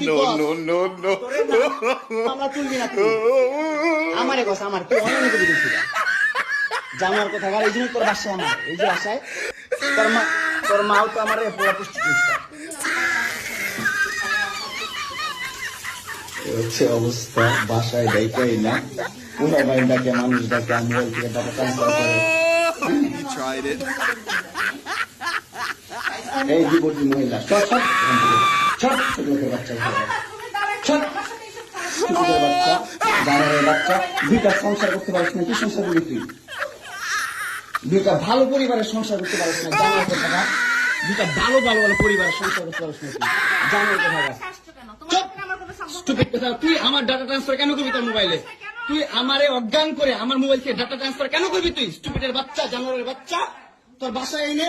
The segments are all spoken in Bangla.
no, no, no, no. আমারে কথা আমার তুই অনেক করে দিয়েছিল জামার কথা এই জন্য তোর বাসায় আমার এই যে বাসায় তোর মা তোর মাও তো আমার পুরা পুষ্টি হচ্ছে অবস্থা বাসায় দেখাই না। পুরা বাইন ডাকে মানুষ ডাকে আমি টাকা ট্রান্সফার করে. এই যুবতী মহিলা সব সব সব ছোট লোকের বাচ্চা উঠে গেছে। সব বাচ্চা জানারের বাচ্চা দুইটা সংসার করতে পারিস না কি সংসার করবি তুই দুইটা ভালো পরিবারের সংসার করতে পারিস না জানার কথা দুইটা ভালো ভালো ভালো পরিবারের সংসার করতে পারিস না তুই জানার কথা না শাস্ত্র কেন? তোমার চুপ! সাথে আমার কোনো সম্পর্ক Stupid কথা তুই আমার ডাটা ট্রান্সফার কেন করবি তোর মোবাইলে তুই আমারে অজ্ঞান করে আমার মোবাইল থেকে ডাটা ট্রান্সফার কেন করবি তুই স্টুপিডের বাচ্চা জানোয়ারের বাচ্চা তোর বাসায় এনে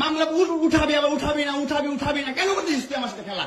মামলা উঠ- উঠাবি আবার উঠাবি না, উঠাবি উঠাবি না। কেন করতেছিস তুই আমার সাথে খেলা?